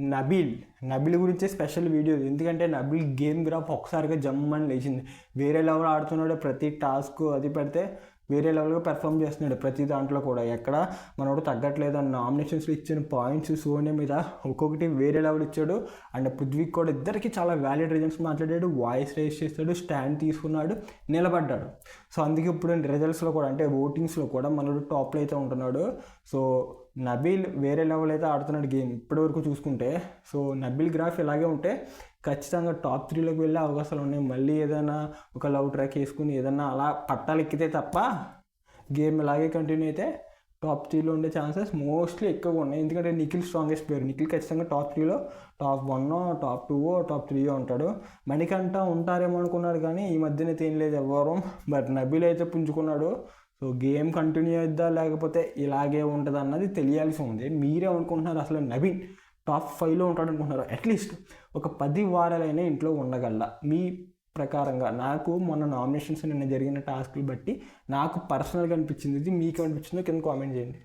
నబీల్ నబీల్ గురించే special video. ఎందుకంటే Nabeel game graph ఒకసారిగా జమ్మని లేచింది. వేరే లెవెల్ ఆడుతున్నాడు ప్రతి టాస్క్ అది పెడితే వేరే లెవెల్గా పెర్ఫామ్ చేస్తున్నాడు. ప్రతి దాంట్లో కూడా ఎక్కడ మనోడు తగ్గట్లేదు అని నామినేషన్స్లో ఇచ్చిన పాయింట్స్ సోనే మీద ఒక్కొక్కటి వేరే లెవెల్ ఇచ్చాడు. అండ్ పృథ్వీకి కూడా ఇద్దరికి చాలా వ్యాలిడ్ రీజన్స్ మాట్లాడాడు. వాయిస్ రేస్ చేస్తాడు స్టాండ్ తీసుకున్నాడు నిలబడ్డాడు. సో అందుకే ఇప్పుడు రిజల్ట్స్లో కూడా అంటే ఓటింగ్స్లో కూడా మనోడు టాప్లో అయితే ఉంటున్నాడు. సో నబీల్ వేరే లెవెల్ అయితే ఆడుతున్నాడు గేమ్ ఇప్పటివరకు చూసుకుంటే. సో నబీల్ గ్రాఫ్ ఇలాగే ఉంటే ఖచ్చితంగా టాప్ త్రీలోకి వెళ్ళే అవకాశాలు ఉన్నాయి. మళ్ళీ ఏదైనా ఒక లవ్ ట్రాక్ వేసుకుని ఏదైనా అలా పట్టాలు ఎక్కితే తప్ప గేమ్ ఇలాగే కంటిన్యూ అయితే టాప్ త్రీలో ఉండే ఛాన్సెస్ మోస్ట్లీ ఎక్కువగా ఉన్నాయి. ఎందుకంటే నిఖిల్ స్ట్రాంగెస్ట్ ప్లేయర్. నిఖిల్ ఖచ్చితంగా టాప్ త్రీలో top one top two top three ఉంటాడు. మణికంట ఉంటారేమో అనుకున్నాడు కానీ ఈ మధ్యన ఏం లేదు ఎవరు. బట్ నబీల్ అయితే పుంజుకున్నాడు. సో గేమ్ కంటిన్యూ అవుద్దా లేకపోతే ఇలాగే ఉంటుంది అన్నది తెలియాల్సి ఉంది. మీరే అనుకుంటున్నారు అసలు నవీన్ టాప్ ఫైవ్లో ఉంటాడు అనుకుంటున్నారు. అట్లీస్ట్ ఒక పది వారాలైనా ఇంట్లో ఉండగల. మీ ప్రకారంగా నాకు మొన్న నామినేషన్స్ నిన్న జరిగిన టాస్క్లు బట్టి నాకు పర్సనల్గా అనిపించింది. ఇది మీకు అనిపించిందో కింద కామెంట్ చేయండి.